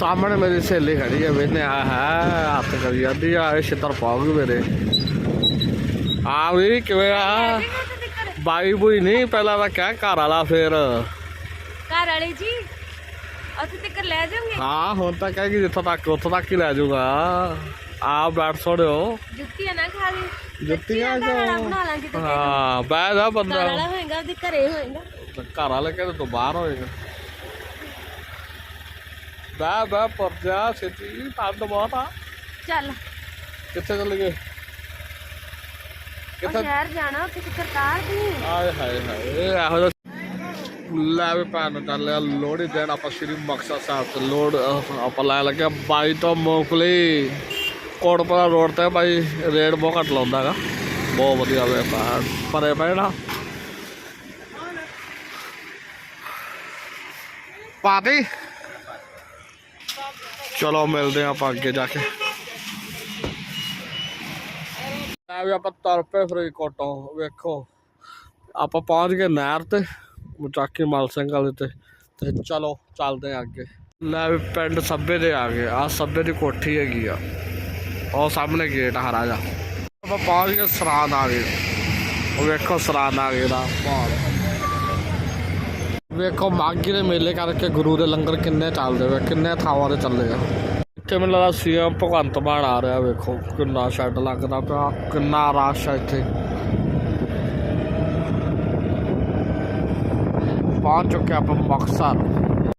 ਸਾਹਮਣੇ ਮੇਰੀ ਸਹੇਲੀ ਖੜੀ ਹੈ ਵੇਨੇ ਆ ਹੈ ਹੱਥ ਕਰੀ ਜਾਂਦੀ ਆ ਇਹ ਛਿੱਤਰ ਪਾਉਗੀ ਮੇਰੇ। ਆ ਵੀ ਕਿਵੇਂ ਆ? ਬਾਈ ਬੁਈ ਨਹੀਂ ਪਹਿਲਾਂ ਤਾਂ ਕਹਿ ਘਰ ਵਾਲਾ ਫੇਰ। ਘਰ ਵਾਲੇ ਜੀ ਉੱਥੇ ਤੱਕ ਲੈ ਜਾਓਗੇ? ਹਾਂ ਹੁਣ ਤਾਂ ਕਹੇਗੀ ਜਿੱਥੋਂ ਤੱਕ ਉੱਥੋਂ ਤੱਕ ਹੀ ਲੈ ਜਾਊਗਾ। ਆ ਬੈਠ ਸੋੜਿਓ। ਜੁੱਤੀਆਂ ਨਾ ਖਾ ਲਈ। ਜੁੱਤੀਆਂ ਬਣਾ ਲਾਂਗੇ ਹਾਂ ਬਹਿ ਜਾ ਘਰ ਬੰਦਾ ਵਾਲਾ ਹੋਏਗਾ ਉਹਦੇ ਘਰੇ ਹੋਏਗਾ। ਘਰ ਵਾਲੇ ਕਹਿੰਦੇ ਤੂੰ ਬਾਹਰ ਹੋਏਗਾ। ਬਹਿ ਬਹਿ ਪਰ ਜਾ ਛੇਤੀ ਠੰਡ ਬਹੁਤ ਆ। ਚੱਲ। ਕਿੱਥੇ ਚੱਲ ਗਏ? ਉਹ ਸ਼ਹਿਰ ਜਾਣਾ ਉੱਥੇ ਤੇ ਕਰਤਾਰ ਦੀ ਆਏ ਹਾਏ ਹਾਏ ਇਹੋ ਜਿਹਾ ਲੈ ਵੀ ਭੈਣ ਚੱਲਿਆ ਲੋਹੜੀ ਦੇਣ ਆਪਾਂ ਸ਼੍ਰੀ ਮੁਕਤਸਰ ਸਾਹਿਬ ਤੇ ਲੋੜ ਅਹ, ਆਪਾਂ ਲੈ ਲੱਗਿਆ ਬਾਈ ਤੋਂ ਮੂੰਗਫਲੀ। ਕੋਟਪੁਰਾ ਰੋਡ ਤੇ ਬਾਈ ਰੇਟ ਬਹੁਤ ਘੱਟ ਲਾਉਂਦਾ ਹੈਗਾ। ਬਹੁਤ ਵਧੀਆ ਵੇ ਭੈਣ ਪਰੇ ਨਾ। ਪਾਤੀ ਚਲੋ ਮਿਲਦੇ ਹਾਂ ਆਪਾਂ ਅੱਗੇ ਜਾ ਕੇ। ਆ ਵੀ ਆਪਾਂ ਤੁਰ ਪਏ ਵੇਖੋ। ਆਪਾਂ ਪਹੁੰਚ ਗਏ ਨਹਿਰ ਤੇ ਮੁਚਾਕੀ ਮਲ ਸਿੰਘ ਵਾਲੇ ਤੇ। ਤੇ ਚਲੋ, ਚੱਲਦੇ ਹਾਂ ਅੱਗੇ। ਲੈ ਵੀ ਪਿੰਡ ਸੱਬੇ ਦੇ ਆ ਗਏ ਆ ਸੱਬੇ ਦੀ ਕੋਠੀ ਹੈਗੀ ਆ। ਉਹ ਸਾਹਮਣੇ ਗੇਟ ਹਰਾ ਜਾ ਆਪਾਂ ਪਹੁੰਚ ਗਏ ਸਰਾਂ ਆ ਗਏ ਉਹ ਵੇਖੋ ਸਰਾਂ ਆ ਗਏ ਦਾ ਪਹਾੜ ਵੇਖੋ ਮਾਗੀ ਦੇ ਮੇਲੇ ਕਰਕੇ ਗੁਰੂ ਦੇ ਲੰਗਰ ਕਿੰਨੇ ਚੱਲਦੇ ਵੇ, ਕਿੰਨੇ ਥਾਵਾਂ ਤੇ ਚੱਲੇ ਆ। ਇੱਥੇ ਮੈਨੂੰ ਲੱਗਦਾ ਸੀਐਮ ਭਗਵੰਤ ਮਾਨ ਆ ਰਿਹਾ ਵੇਖੋ, ਕਿੰਨਾ ਸ਼ੈੱਡ ਲੱਗਦਾ ਪਿਆ, ਕਿੰਨਾ ਰਸ਼ ਆ ਇੱਥੇ। ਪਹੁੰਚ ਚੁੱਕੇ ਆਪਾਂ ਮੁਕਤਸਰ।